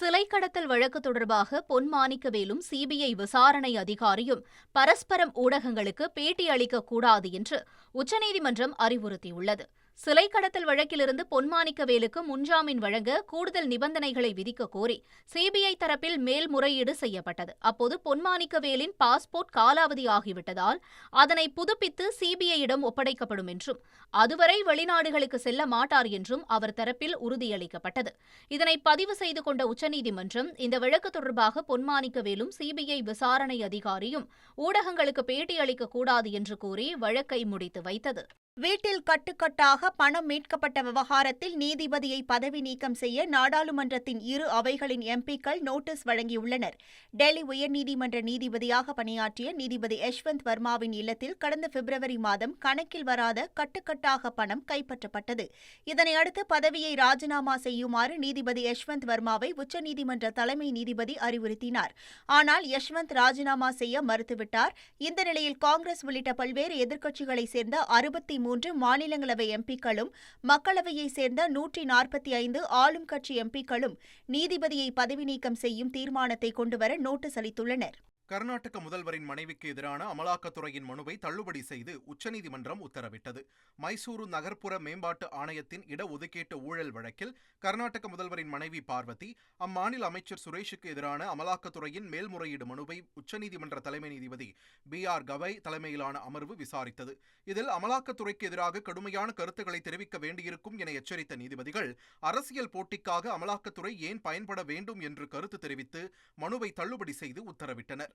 சிலை கடத்தல் வழக்கு தொடர்பாக பொன் மாணிக்கவேலும் சிபிஐ விசாரணை அதிகாரியும் பரஸ்பரம் ஊடகங்களுக்கு பேட்டி அளிக்கக் கூடாது என்று உச்சநீதிமன்றம் அறிவுறுத்தியுள்ளது. சிலை கடத்தல் வழக்கிலிருந்து பொன்மாணிக்கவேலுக்கு முன்ஜாமீன் வழங்க கூடுதல் நிபந்தனைகளை விதிக்க கோரி சிபிஐ தரப்பில் மேல்முறையீடு செய்யப்பட்டது. அப்போது பொன்மாணிக்கவேலின் பாஸ்போர்ட் காலாவதி ஆகிவிட்டதால் அதனை புதுப்பித்து சிபிஐயிடம் ஒப்படைக்கப்படும் என்றும் அதுவரை வெளிநாடுகளுக்கு செல்ல மாட்டார் என்றும் அவர் தரப்பில் உறுதியளிக்கப்பட்டது. இதனை பதிவு செய்து கொண்ட உச்சநீதிமன்றம் இந்த வழக்கு தொடர்பாக பொன்மாணிக்கவேலும் சிபிஐ விசாரணை அதிகாரியும் ஊடகங்களுக்கு பேட்டியளிக்கக் கூடாது என்று கூறி வழக்கை முடித்து வைத்தது. வீட்டில் கட்டுக்கட்டாக பணம் மீட்கப்பட்ட விவகாரத்தில் நீதிபதியை பதவி நீக்கம் செய்ய நாடாளுமன்றத்தின் இரு அவைகளின் எம்பிக்கள் நோட்டீஸ் வழங்கியுள்ளனர். டெல்லி உயர்நீதிமன்ற நீதிபதியாக பணியாற்றிய நீதிபதி யஷ்வந்த் வர்மாவின் இல்லத்தில் கடந்த பிப்ரவரி மாதம் கணக்கில் வராத கட்டுக்கட்டாக பணம் கைப்பற்றப்பட்டது. இதனையடுத்து பதவியை ராஜினாமா செய்யுமாறு நீதிபதி யஷ்வந்த் வர்மாவை உச்சநீதிமன்ற தலைமை நீதிபதி அறிவுறுத்தினார். ஆனால் யஷ்வந்த் ராஜினாமா செய்ய மறுத்துவிட்டார். இந்த நிலையில் காங்கிரஸ் உள்ளிட்ட பல்வேறு எதிர்க்கட்சிகளைச் சேர்ந்த அறுபத்தி மூன்று மாநிலங்களவை எம்பிக்களும் மக்களவையைச் சேர்ந்த நூற்றி நாற்பத்தி ஐந்து ஆளும் கட்சி எம்பிக்களும் நீதிபதியை பதவி நீக்கம் செய்யும் தீர்மானத்தை கொண்டுவர நோட்டீஸ் அளித்துள்ளனர். கர்நாடக முதல்வரின் மனைவிக்கு எதிரான அமலாக்கத்துறையின் மனுவை தள்ளுபடி செய்து உச்சநீதிமன்றம் உத்தரவிட்டது. மைசூரு நகர்ப்புற மேம்பாட்டு ஆணையத்தின் இடஒதுக்கீட்டு ஊழல் வழக்கில் கர்நாடக முதல்வரின் மனைவி பார்வதி அம்மாநில அமைச்சர் சுரேஷுக்கு எதிரான அமலாக்கத்துறையின் மேல்முறையீடு மனுவை உச்சநீதிமன்ற தலைமை நீதிபதி பி. ஆர். கவை தலைமையிலான அமர்வு விசாரித்தது. இதில் அமலாக்கத்துறைக்கு எதிராக கடுமையான கருத்துக்களை தெரிவிக்க வேண்டியிருக்கும் என எச்சரித்த நீதிபதிகள் அரசியல் போட்டிக்காக அமலாக்கத்துறை ஏன் பயன்பட வேண்டும் என்று கருத்து தெரிவித்து மனுவை தள்ளுபடி செய்து உத்தரவிட்டனர்.